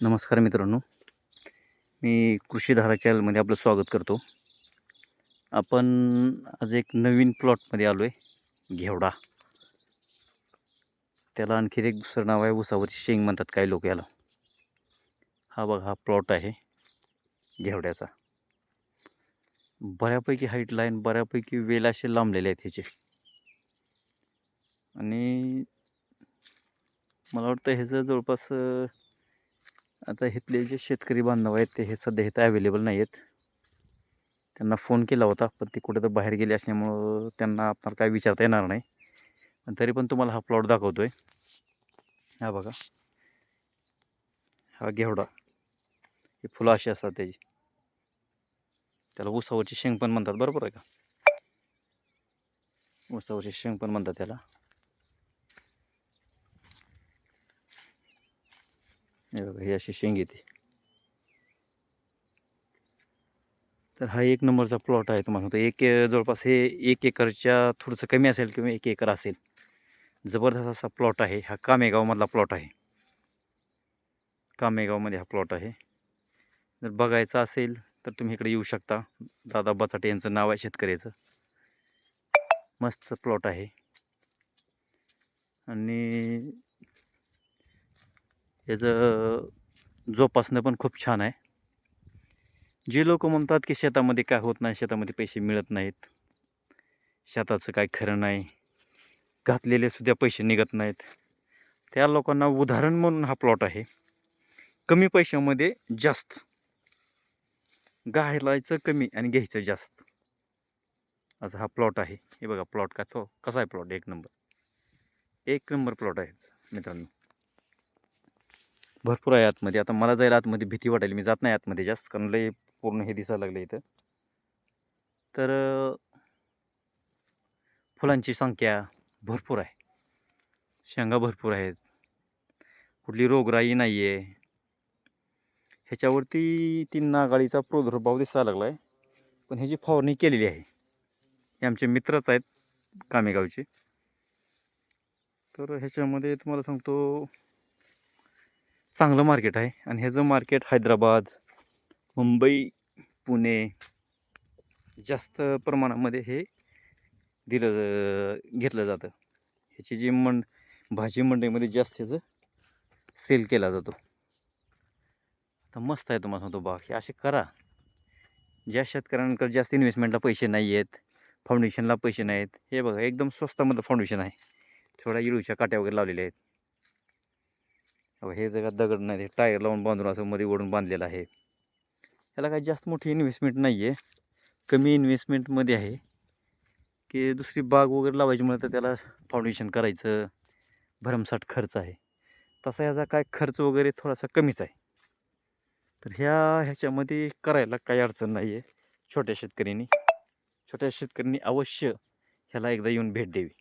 नमस्कार मित्रांनो. मी कृषी चॅनलमध्ये आपलं स्वागत करतो. आपण आज एक नवीन प्लॉटमध्ये आलो आहे घेवडा. त्याला आणखी एक दुसरं नाव आहे उसावरची शेंग म्हणतात काही लोक याला. हा बघा हा प्लॉट आहे घेवड्याचा. बऱ्यापैकी हाईट लाईन बऱ्यापैकी वेल असे लांबलेले आहेत ह्याचे. आणि मला वाटतं ह्याचं जवळपास आता इथले जे शेतकरी बांधव आहेत ते हे सध्या इथं अवेलेबल नाही आहेत त्यांना फोन केला होता पण ते कुठं तर बाहेर गेले असल्यामुळं त्यांना आपल्याला काय विचारता येणार नाही. पण तरी पण तुम्हाला हा प्लॉट दाखवतो आहे हा बघा. हा घेवडा. हे फुलं अशी असतात त्याची. त्याला उसावरची शेंग पण म्हणतात. बरोबर आहे का? उसावरची शेंग पण म्हणतात त्याला. हे बघा ही अशी शेंग येते. तर हा एक नंबरचा प्लॉट आहे तुम्हाला सांगतो. एक जवळपास हे एक एकरच्या थोडंसं कमी असेल किंवा एक एकर असेल. जबरदस्त असा प्लॉट आहे. हा कामेगावमधला प्लॉट आहे. कामेगावमध्ये हा प्लॉट आहे. जर बघायचा असेल तर तुम्ही इकडे येऊ शकता. दादा बचाटे यांचं नाव आहे शेतकऱ्याचं. मस्त प्लॉट आहे. आणि याचं जोपासणं पण खूप छान आहे. जे लोक म्हणतात की शेतामध्ये काय होत नाही शेतामध्ये पैसे मिळत नाहीत. शेताचं काय खरं नाही. घातलेले सुद्धा पैसे निघत नाहीत. त्या लोकांना उदाहरण म्हणून हा प्लॉट आहे. कमी पैशामध्ये जास्त. गायलायचं कमी आणि घ्यायचं जास्त. असा हा प्लॉट आहे. हे बघा प्लॉट का तो कसा आहे प्लॉट एक नंबर एक नंबर प्लॉट आहे. मित्रांनो. भरपूर आहे आतमध्ये. आता मला जायला आतमध्ये भीती वाटायली मी जात नाही आतमध्ये जास्त कारण लय पूर्ण हे दिसायला लागलं इथं. तर फुलांची संख्या भरपूर आहे. शेंगा भरपूर आहेत. कुठली रोगराई नाही आहे ह्याच्यावरती ती नागाळीचा प्रादुर्भाव दिसायला लागला आहे पण ह्याची फवारणी केलेली आहे. हे आमचे मित्रच आहेत कामेगावचे. तर ह्याच्यामध्ये तुम्हाला सांगतो चांगलं मार्केट आहे. आणि ह्याचं मार्केट हैदराबाद मुंबई पुणे जास्त प्रमाणामध्ये हे दिलं घेतलं जातं. ह्याची जी मंड भाजी मंडईमध्ये जास्त ह्याचं सेल केला जातो. आता मस्त आहे तुम्हाला सांगतो बाग हे असे करा. ज्या शेतकऱ्यांकडे जास्त इन्व्हेस्टमेंटला पैसे नाही आहेत फाउंडेशनला पैसे नाहीत हे बघा एकदम स्वस्तामध्ये फाउंडेशन आहे. थोड्या इळूच्या काट्या वगैरे लावलेल्या आहेत. हे जगात दगड नाही हे टायर लावून बांधून असं मध्ये ओढून बांधलेलं आहे. याला काही जास्त मोठी इन्व्हेस्टमेंट नाही आहे कमी इन्व्हेस्टमेंटमध्ये आहे. की दुसरी बाग वगैरे लावायची म्हणलं तर त्याला फाउंडेशन करायचं भरमसाठ खर्च आहे. तसा ह्याचा काय खर्च वगैरे थोडासा कमीच आहे. तर ह्या ह्याच्यामध्ये करायला काही अडचण नाही आहे छोट्या शेतकऱ्यांनी. छोट्या शेतकऱ्यांनी अवश्य ह्याला एकदा येऊन भेट द्यावी.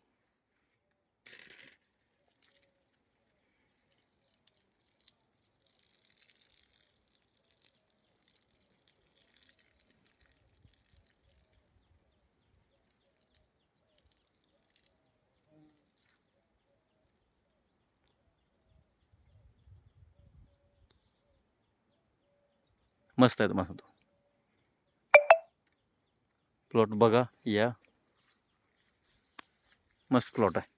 मस्त आहे मस्त प्लॉट बघा या. मस्त प्लॉट आहे.